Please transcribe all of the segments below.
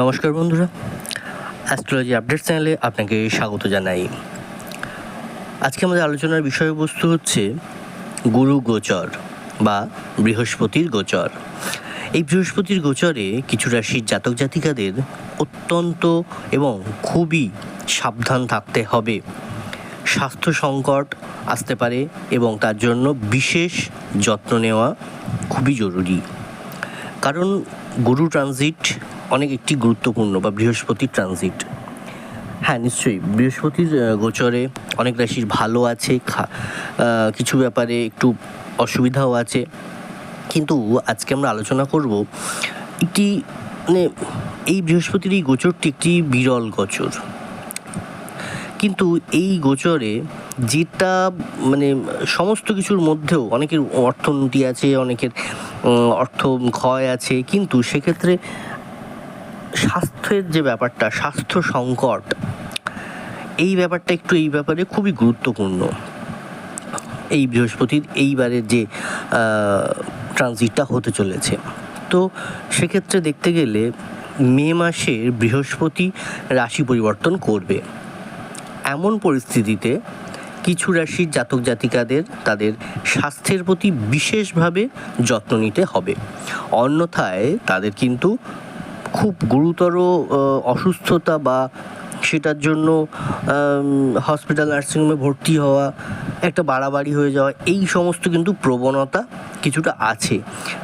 নমস্কার বন্ধুরা। Astrology update চ্যানেলে আপনাকে স্বাগত জানাই। আজকে আমাদের আলোচনার বিষয়বস্তু হচ্ছে গুরু গোচর বা বৃহস্পতির গোচর। এই বৃহস্পতির গোচরে কিছু রাশির জাতক জাতিকাদের অত্যন্ত এবং খুবই সাবধান থাকতে হবে। স্বাস্থ্য সংকট আসতে পারে এবং তার জন্য বিশেষ যত্ন নেওয়া খুবই জরুরি। কারণ গুরু ট্রানজিট অনেক একটি গুরুত্বপূর্ণ বা বৃহস্পতির ট্রানজিট। হ্যাঁ নিশ্চয়ই। বৃহস্পতির গোচরে অনেক রাশির ভালো আছে কিছু ব্যাপারে একটু অসুবিধাও আছে। কিন্তু আজকে আমরা আলোচনা করব একটি মানে এই বৃহস্পতির এই গোচরটি একটি বিরল গোচর। কিন্তু এই গোচরে যেটা মানে সমস্ত কিছুর মধ্যেও অনেকের অর্থনীতি আছে, অনেকের অর্থ ক্ষয় আছে, কিন্তু সেক্ষেত্রে স্বাস্থ্যের যে ব্যাপারটা, স্বাস্থ্য সংকট, এই ব্যাপারটা একটু এই ব্যাপারে খুবই গুরুত্বপূর্ণ। এই বৃহস্পতির এইবারের যে ট্রানজিটটা হতে চলেছে। তো সেক্ষেত্রে দেখতে গেলে মে মাসের বৃহস্পতি রাশি পরিবর্তন করবে। এমন পরিস্থিতিতে কিছু রাশির জাতক জাতিকাদের তাদের স্বাস্থ্যের প্রতি বিশেষভাবে যত্ন নিতে হবে। অন্যথায় তাদের কিন্তু খুব গুরুতর অসুস্থতা বা সেটার জন্য হসপিটাল নার্সিংহোমে ভর্তি হওয়া, একটা বাড়াবাড়ি হয়ে যাওয়া, এই সমস্ত কিন্তু প্রবণতা কিছুটা আছে।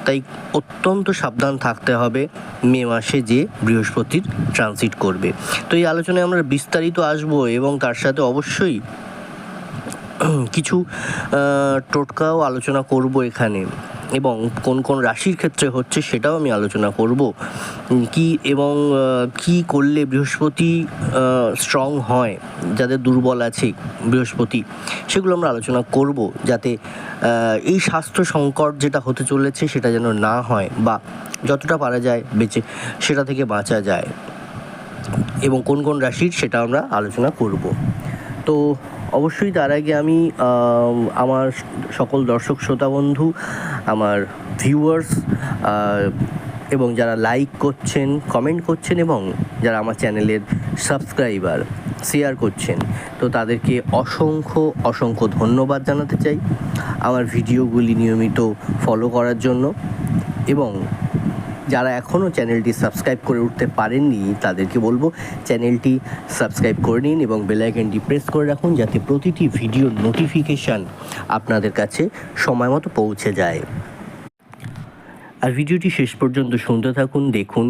তাই অত্যন্ত সাবধান থাকতে হবে মে মাসে যে বৃহস্পতির ট্রানজিট করবে। তো এই আলোচনায় আমরা বিস্তারিত আসব এবং তার সাথে অবশ্যই কিছু টোটকাও আলোচনা করব এখানে। এবং কোন কোন রাশির ক্ষেত্রে হচ্ছে সেটাও আমি আলোচনা করব। কি এবং কি করলে বৃহস্পতি স্ট্রং হয়, যাদের দুর্বল আছে বৃহস্পতি, সেগুলো আমরা আলোচনা করব যাতে এই স্বাস্থ্য সংকট যেটা হতে চলেছে সেটা যেন না হয় বা যতটা পারা যায় বেঁচে, সেটা থেকে বাঁচা যায়। এবং কোন কোন রাশির সেটা আমরা আলোচনা করব। তো অবশ্যই তার আগে আমি আমার সকল দর্শক, শ্রোতা বন্ধু, আমার ভিউয়ার্স এবং যারা লাইক করছেন কমেন্ট করছেন, এবং যারা আমার চ্যানেলের সাবস্ক্রাইবার শেয়ার করছেন, তো তাদেরকে অসংখ্য অসংখ্য ধন্যবাদ জানাতে চাই। আমার ভিডিওগুলি নিয়মিত ফলো করার জন্য, এবং যারা এখনও চ্যানেলটি সাবস্ক্রাইব করে উঠতে পারেননি, তাদেরকে বলব চ্যানেলটি সাবস্ক্রাইব করে নিন এবং বেলাইকেনটি প্রেস করে রাখুন যাতে প্রতিটি ভিডিওর নোটিফিকেশান আপনাদের কাছে সময় মতো পৌঁছে যায়। আর ভিডিওটি শেষ পর্যন্ত শুনতে থাকুন, দেখুন।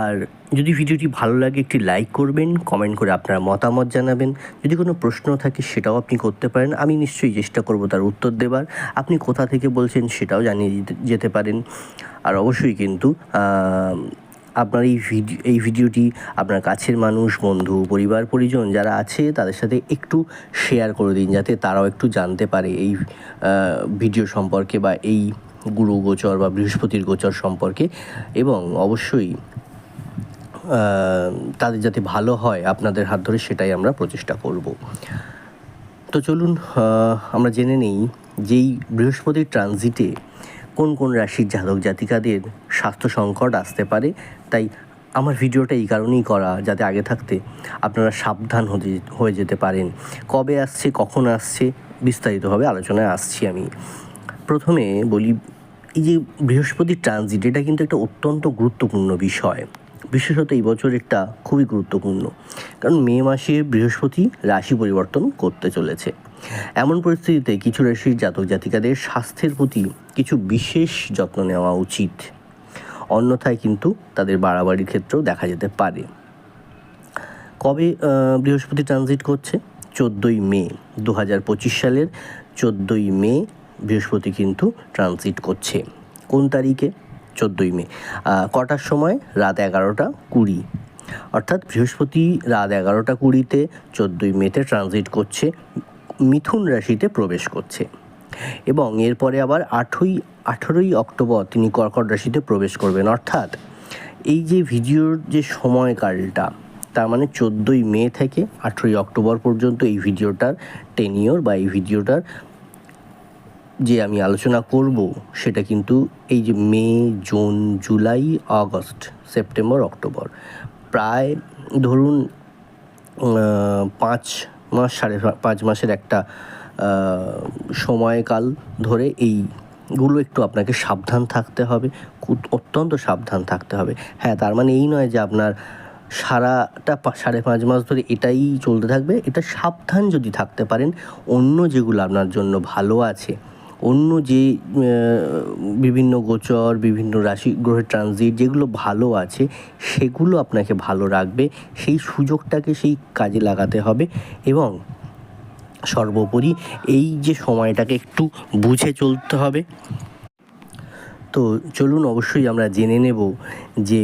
আর যদি ভিডিওটি ভালো লাগে, একটি লাইক করবেন কমেন্ট করে আপনার মতামত জানাবেন। যদি কোনো প্রশ্ন থাকে, সেটাও আপনি করতে পারেন। আমি নিশ্চয়ই চেষ্টা করব তার উত্তর দেবার। আপনি কোথা থেকে বলছেন, সেটাও জানিয়ে যেতে পারেন। আর অবশ্যই কিন্তু আপনার এই ভিডিও এই ভিডিওটি আপনার কাছের মানুষ, বন্ধু, পরিবার, পরিজন যারা আছে, তাদের সাথে একটু শেয়ার করে দিন, যাতে তারাও একটু জানতে পারে এই ভিডিও সম্পর্কে বা এই গুরু গোচর বা বৃহস্পতির গোচর সম্পর্কে এবং অবশ্যই তাদের যাতে ভালো হয় আপনাদের হাত ধরে সেটাই আমরা প্রচেষ্টা করব। তো চলুন আমরা জেনে নেই যেই বৃহস্পতির ট্রানজিটে কোন কোন রাশির জাতক জাতিকাদের স্বাস্থ্য সংকট আসতে পারে। তাই আমার ভিডিওটা এই কারণেই করা, যাতে আগে থাকতে আপনারা সাবধান হয়ে যেতে পারেন। কবে আসছে, কখন আসছে, বিস্তারিতভাবে আলোচনায় আসছি আমি। প্রথমে বলি, এই যে বৃহস্পতির ট্রানজিট এটা কিন্তু একটা অত্যন্ত গুরুত্বপূর্ণ বিষয়। বিশেষত এই বছর একটা খুবই গুরুত্বপূর্ণ। কারণ মে মাসে বৃহস্পতি রাশি পরিবর্তন করতে চলেছে। এমন পরিস্থিতিতে কিছু রাশির জাতক জাতিকাদের স্বাস্থ্যের প্রতি কিছু বিশেষ যত্ন নেওয়া উচিত। অন্যথায় কিন্তু তাদের বাড়াবাড়ির ক্ষেত্রেও দেখা যেতে পারে। কবে বৃহস্পতি ট্রানজিট করছে? চোদ্দোই মে দু হাজার পঁচিশ সালের চোদ্দোই মে বৃহস্পতি কিন্তু ট্রানজিট করছে। কোন তারিখে? চোদ্দোই মে। কটার সময়? রাত এগারোটা কুড়ি। অর্থাৎ বৃহস্পতি রাত এগারোটা কুড়িতে চোদ্দোই মেতে ট্রানজিট করছে, মিথুন রাশিতে প্রবেশ করছে। এবং এরপরে আবার আঠই, আঠেরোই অক্টোবর তিনি কর্কট রাশিতে প্রবেশ করবেন। অর্থাৎ এই যে ভিডিওর যে সময়কালটা, তার মানে চোদ্দোই মে থেকে আঠেরোই অক্টোবর পর্যন্ত এই ভিডিওটার টেনিওর বা এই ভিডিওটার যে আমি আলোচনা করব সেটা কিন্তু এই যে May, June, July, August, September, October. প্রায় ধরুন পাঁচ মাস সাড়ে পাঁচ মাসের একটা সময়কাল ধরে এইগুলো একটু আপনাকে সাবধান থাকতে হবে অত্যন্ত সাবধান থাকতে হবে। হ্যাঁ তার মানে এই নয় যে আপনার সারাটা সাড়ে পাঁচ মাস ধরে এটাই চলতে থাকবে, এটা সাবধান যদি থাকতে পারেন, অন্য যেগুলো আপনার জন্য ভালো আছে অন্য যে বিভিন্ন গোচর, বিভিন্ন রাশি, গ্রহের ট্রানজিট যেগুলো ভালো আছে, সেগুলো আপনাকে ভালো রাখবে, সেই সুযোগটাকে সেই কাজে লাগাতে হবে এবং সর্বোপরি এই যে সময়টাকে একটু বুঝে চলতে হবে। তো চলুন অবশ্যই আমরা জেনে নেব যে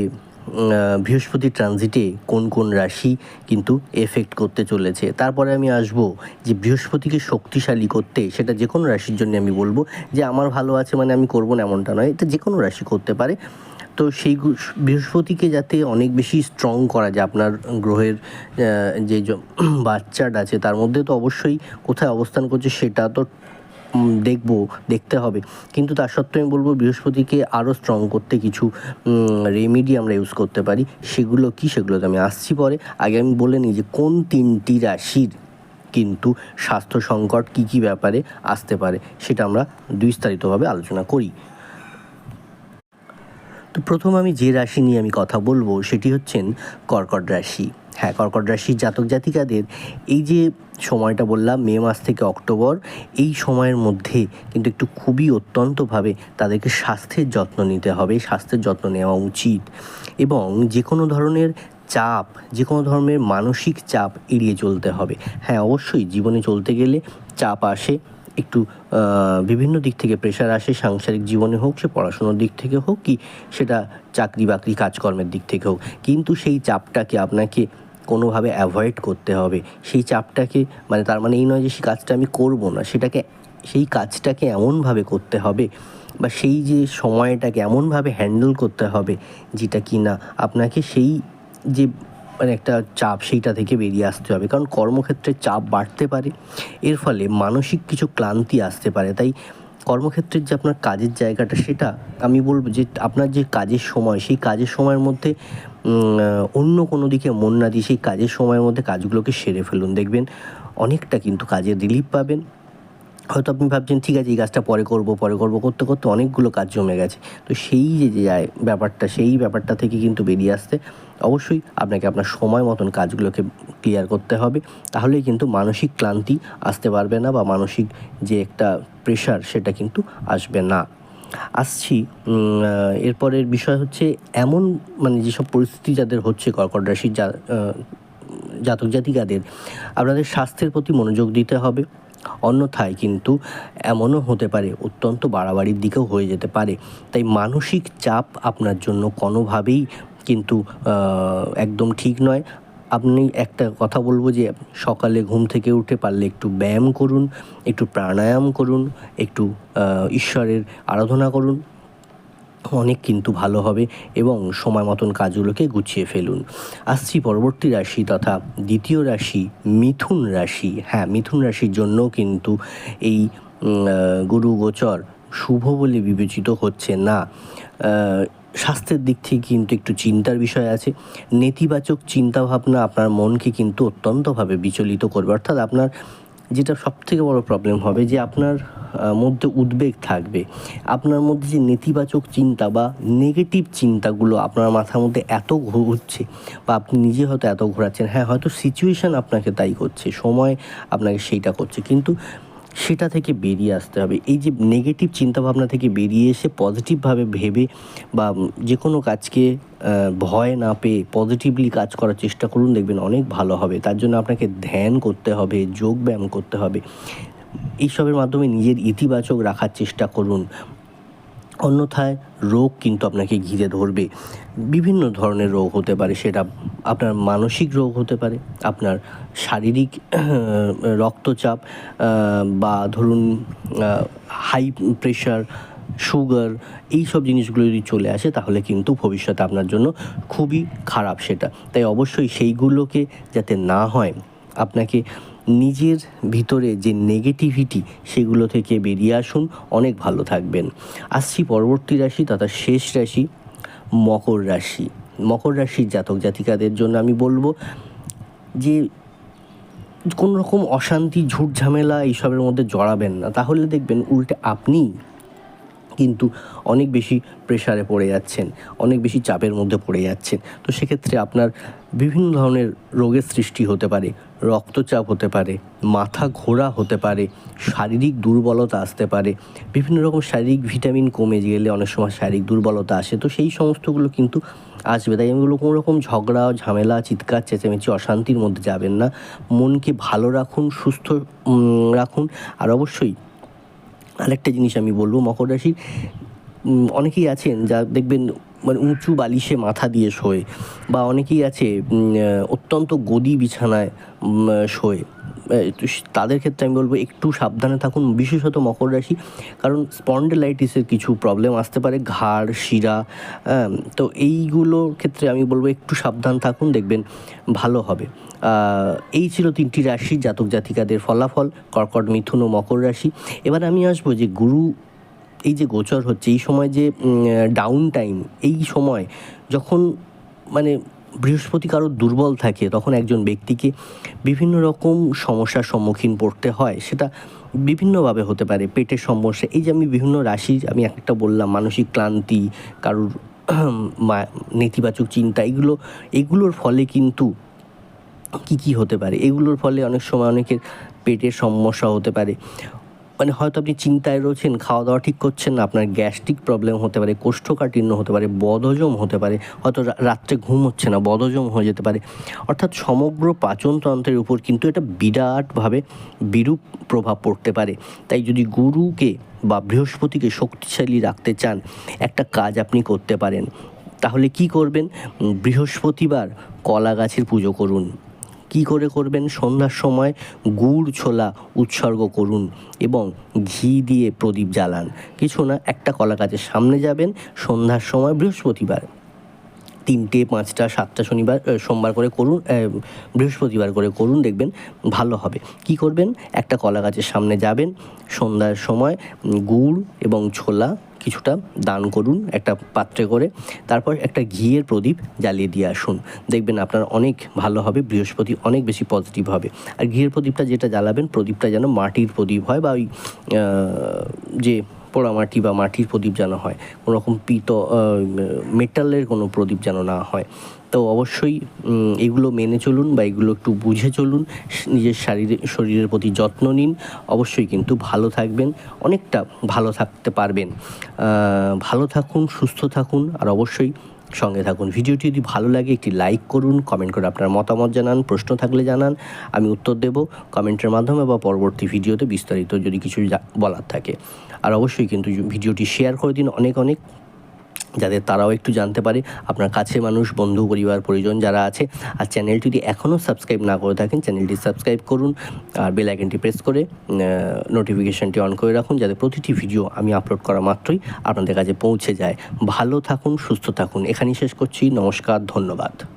বৃহস্পতি ট্রানজিটে কোন কোন রাশি কিন্তু এফেক্ট করতে চলেছে। তারপরে আমি আসব যে বৃহস্পতিকে শক্তিশালী করতে, সেটা যে কোনো রাশির জন্য আমি বলব যে আমার ভালো আছে মানে আমি করব না এমনটা নয়, এটা যে কোনো রাশি করতে পারে। তো সেই বৃহস্পতিকে যাতে অনেক বেশি স্ট্রং করা যায়, আপনার গ্রহের যে বাচ্চাটা আছে, তার মধ্যে তো অবশ্যই কোথায় অবস্থান করছে সেটা তো দেখব, দেখতে হবে। কিন্তু তার সত্ত্বেও আমি বলব, বৃহস্পতিকে আরও স্ট্রং করতে কিছু রেমেডি আমরা ইউজ করতে পারি। সেগুলো কি, সেগুলোতে আমি আসছি পরে। আগে আমি বলে নিই যে, কোন তিনটি রাশির কিন্তু স্বাস্থ্য সংকট কী কী ব্যাপারে আসতে পারে, সেটা আমরা বিস্তারিতভাবে আলোচনা করি। তো প্রথম আমি যে রাশি নিয়ে আমি কথা বলব, সেটি হচ্ছেন কর্কট রাশি। হ্যাঁ কর্কট রাশির জাতক জাতিকাদের এই যে সময়টা বললাম, মে মাস থেকে অক্টোবর, এই সময়ের মধ্যে কিন্তু একটু খুবই অত্যন্তভাবে তাদেরকে স্বাস্থ্যের যত্ন নিতে হবে, স্বাস্থ্যের যত্ন নেওয়া উচিত এবং যে কোনো ধরনের চাপ যে কোনো ধরনের মানসিক চাপ এড়িয়ে চলতে হবে। হ্যাঁ অবশ্যই জীবনে চলতে গেলে চাপ আসে, একটু বিভিন্ন দিক থেকে প্রেশার আসে, সাংসারিক জীবনে হোক, সে পড়াশোনার দিক থেকে হোক, কি সেটা চাকরি বাকরি কাজকর্মের দিক থেকে হোক। কিন্তু সেই চাপটাকে আপনাকে কোনোভাবে অ্যাভয়েড করতে হবে। সেই চাপটাকে মানে তার মানে এই নয় যে সেই কাজটা আমি করব না, সেটাকে, সেই কাজটাকে এমনভাবে করতে হবে বা সেই যে সময়টাকে এমনভাবে হ্যান্ডেল করতে হবে যেটা কি না আপনাকে সেই যে মানে একটা চাপ সেইটা থেকে বেরিয়ে আসতে হবে। কারণ কর্মক্ষেত্রে চাপ বাড়তে পারে, এর ফলে মানসিক কিছু ক্লান্তি আসতে পারে। তাই কর্মক্ষেত্রের যে আপনার কাজের জায়গাটা, সেটা আমি বলব যে আপনার যে কাজের সময়, সেই কাজের সময়ের মধ্যে অন্য কোনো দিকে মন না দিয়ে সেই কাজের সময়ের মধ্যে কাজগুলোকে সেরে ফেলুন। দেখবেন অনেকটা কিন্তু কাজে রিলিফ পাবেন। হয়তো আপনি ভাবছেন, ঠিক আছে, এই কাজটা পরে করব পরে করব। করতে করতে অনেকগুলো কাজ জমে গেছে। তো সেই যে যায় ব্যাপারটা, সেই ব্যাপারটা থেকে কিন্তু বেরিয়ে আসতে অবশ্যই আপনাকে আপনার সময় মতন কাজগুলোকে ক্লিয়ার করতে হবে। তাহলেই কিন্তু মানসিক ক্লান্তি আসতে পারবে না বা মানসিক যে একটা প্রেশার সেটা কিন্তু আসবে না। আসছি এরপরের বিষয় হচ্ছে এমন মানে যেসব পরিস্থিতি যাদের হচ্ছে কর্কট রাশির যা জাতক জাতিকাদের, আপনাদের স্বাস্থ্যের প্রতি মনোযোগ দিতে হবে। অন্যথায় কিন্তু এমনও হতে পারে, অত্যন্ত বাড়াবাড়ির দিকেও হয়ে যেতে পারে। তাই মানসিক চাপ আপনার জন্য কোনোভাবেই কিন্তু একদম ঠিক নয়। আপনি একটা কথা বলব যে, সকালে ঘুম থেকে উঠে পারলে একটু ব্যায়াম করুন, একটু প্রাণায়াম করুন, একটু ঈশ্বরের আরাধনা করুন। অনেক কিন্তু ভালো হবে এবং সময় মতন কাজগুলোকে গুছিয়ে ফেলুন। আসছি পরবর্তী রাশি তথা দ্বিতীয় রাশি মিথুন রাশি। হ্যাঁ মিথুন রাশির জন্য কিন্তু এই গুরু গোচর শুভ বলে বিবেচিত হচ্ছে না। স্বাস্থ্যের দিক থেকে কিন্তু একটু চিন্তার বিষয় আছে। নেতিবাচক চিন্তাভাবনা আপনার মনকে কিন্তু অত্যন্তভাবে বিচলিত করবে। অর্থাৎ আপনার যেটা সব থেকে বড় প্রবলেম হবে যে আপনার মধ্যে উদ্বেগ থাকবে। আপনার মধ্যে যে নেতিবাচক চিন্তা বা নেগেটিভ চিন্তাগুলো আপনার মাথার মধ্যে এত ঘুরছে বা আপনি নিজে হয়তো এত ঘোরাচ্ছেন হ্যাঁ হয়তো সিচুয়েশান আপনাকে তাই করছে, সময় আপনাকে সেইটা করছে। কিন্তু সেটা থেকে বেরিয়ে আসতে হবে। এই যে নেগেটিভ চিন্তাভাবনা থেকে বেরিয়ে এসে পজিটিভভাবে ভেবে বা যে কোনো কাজকে ভয় না পেয়ে পজিটিভলি কাজ করার চেষ্টা করুন, দেখবেন অনেক ভালো হবে। তার জন্য আপনাকে ধ্যান করতে হবে যোগ ব্যায়াম করতে হবে। এইসবের মাধ্যমে নিজের ইতিবাচক রাখার চেষ্টা করুন। অন্যথায় রোগ কিন্তু আপনাকে ঘিরে ধরবে। বিভিন্ন ধরনের রোগ হতে পারে, সেটা আপনার মানসিক রোগ হতে পারে, আপনার শারীরিক রক্তচাপ বা ধরুন হাই প্রেশার সুগার এই সব জিনিসগুলো যদি চলে আসে, তাহলে কিন্তু ভবিষ্যতে আপনার জন্য খুবই খারাপ সেটা। তাই অবশ্যই সেইগুলোকে যাতে না হয়, আপনাকে নিজের ভিতরে যে নেগেটিভিটি সেগুলো থেকে বেরিয়ে আসুন। অনেক ভালো থাকবেন। আসছি পরবর্তী রাশি, তথা শেষ রাশি, মকর রাশি। মকর রাশির জাতক জাতিকাদের জন্য আমি বলব যে কোনো রকম অশান্তি, ঝুট ঝামেলা এইসবের মধ্যে জড়াবেন না। তাহলে দেখবেন উল্টে আপনি কিন্তু অনেক বেশি প্রেশারে পড়ে যাচ্ছেন, অনেক বেশি চাপের মধ্যে পড়ে যাচ্ছেন। তো সেক্ষেত্রে আপনার বিভিন্ন ধরনের রোগের সৃষ্টি হতে পারে, রক্তচাপ হতে পারে, মাথা ঘোরা হতে পারে, শারীরিক দুর্বলতা আসতে পারে। বিভিন্ন রকম শারীরিক ভিটামিন কমে গেলে অনেক সময় শারীরিক দুর্বলতা আসে। তো সেই সমস্তগুলো কিন্তু আসবে। তাই বলব কোনো রকম ঝগড়া, ঝামেলা, চিৎকার, চেঁচামেচি, অশান্তির মধ্যে যাবেন না। মনকে ভালো রাখুন, সুস্থ রাখুন। আর অবশ্যই আরেকটা জিনিস আমি বলব মকর রাশির অনেকেই আছেন যা দেখবেন মানে উঁচু বালিশে মাথা দিয়ে শোয় বা অনেকেই আছে অত্যন্ত গদি বিছানায় শোয়। তাদের ক্ষেত্রে আমি বলব একটু সাবধানে থাকুন। বিশেষত মকর রাশি, কারণ স্পন্ডেলাইটিসের কিছু প্রবলেম আসতে পারে, ঘাড়, শিরা তো এইগুলোর ক্ষেত্রে আমি বলব একটু সাবধান থাকুন, দেখবেন ভালো হবে। এই ছিল তিনটি রাশি, জাতক জাতিকাদের ফলাফল, কর্কট, মিথুন ও মকর রাশি। এবার আমি আসব যে গুরু, এই যে গোচর হচ্ছে, এই সময় যে ডাউন টাইম এই সময় যখন মানে বৃহস্পতি কারও দুর্বল থাকে, তখন একজন ব্যক্তিকে বিভিন্ন রকম সমস্যার সম্মুখীন পড়তে হয়। সেটা বিভিন্নভাবে হতে পারে, পেটের সমস্যা, এই যে আমি বিভিন্ন রাশির আমি একটা বললাম, মানসিক ক্লান্তি, কারোর নেতিবাচক চিন্তা, এগুলো, এগুলোর ফলে কিন্তু কি কি হতে পারে? এগুলোর ফলে অনেক সময় অনেকের পেটের সমস্যা হতে পারে। মানে হয়তো আপনি চিন্তায় রয়েছেন খাওয়া দাওয়া ঠিক করছেন না, আপনার গ্যাস্ট্রিক প্রবলেম হতে পারে, কোষ্ঠকাঠিন্য হতে পারে, বদহজম হতে পারে, হয়তো রাত্রে ঘুম হচ্ছে না, বদহজম হয়ে যেতে পারে। অর্থাৎ সমগ্র পাচনতন্ত্রের উপর কিন্তু এটা বিরাটভাবে বিরূপ প্রভাব পড়তে পারে। তাই যদি গুরুকে বা বৃহস্পতিকে শক্তিশালী রাখতে চান, একটা কাজ আপনি করতে পারেন। তাহলে কি করবেন? বৃহস্পতিবার কলা গাছের পুজো করুন। কি করে করবেন? সন্ধ্যার সময় গুড় ছোলা উৎসর্গ করুন এবং ঘি দিয়ে প্রদীপ জ্বালান। কিছু না, একটা কলা গাছের সামনে যাবেন সন্ধ্যার সময় বৃহস্পতিবার। তিনটে, পাঁচটা, সাতটা শনিবার সোমবার করে করুন বৃহস্পতিবার করে করুন, দেখবেন ভালো হবে। কি করবেন? একটা কলা গাছের সামনে যাবেন, সন্ধ্যার সময় গুড় এবং ছোলা কিছুটা দান করুন, একটা পাত্রে করে। তারপর একটা ঘিয়ের প্রদীপ জ্বালিয়ে দিয়ে আসুন। দেখবেন আপনার অনেক ভালো হবে, বৃহস্পতি অনেক বেশি পজিটিভ হবে। আর ঘিয়ের প্রদীপটা যেটা জ্বালাবেন, প্রদীপটা যেন মাটির প্রদীপ হয় বা ওই যে পোড়ামাটি বা মাটির প্রদীপ যেন হয়। কোনো রকম পিত মেটালের কোনো প্রদীপ যেন না হয়। তো অবশ্যই এগুলো মেনে চলুন বা এগুলো একটু বুঝে চলুন। নিজের শারীরিক শরীরের প্রতি যত্ন নিন। অবশ্যই কিন্তু ভালো থাকবেন, অনেকটা ভালো থাকতে পারবেন। ভালো থাকুন, সুস্থ থাকুন। আর অবশ্যই সঙ্গে থাকুন। ভিডিওটি যদি ভালো লাগে, একটি লাইক করুন কমেন্ট করে আপনার মতামত জানান, প্রশ্ন থাকলে জানান, আমি উত্তর দেব কমেন্টের মাধ্যমে বা পরবর্তী ভিডিওতে বিস্তারিত যদি কিছু বলার থাকে। আর অবশ্যই কিন্তু ভিডিওটি শেয়ার করে দিন অনেক অনেক। যাতে তারাও একটু জানতে পারে। আপনার কাছে মানুষ, বন্ধু, পরিবার, পরিজন যারা আছে, আর চ্যানেলটি যদি এখনও সাবস্ক্রাইব না করে থাকেন, চ্যানেলটি সাবস্ক্রাইব করুন আর বেল আইকনটি প্রেস করে নোটিফিকেশানটি অন করে রাখুন যাতে প্রতিটি ভিডিও আমি আপলোড করা মাত্রই আপনাদের কাছে পৌঁছে যায়। ভালো থাকুন, সুস্থ থাকুন। এখানেই শেষ করছি। নমস্কার, ধন্যবাদ।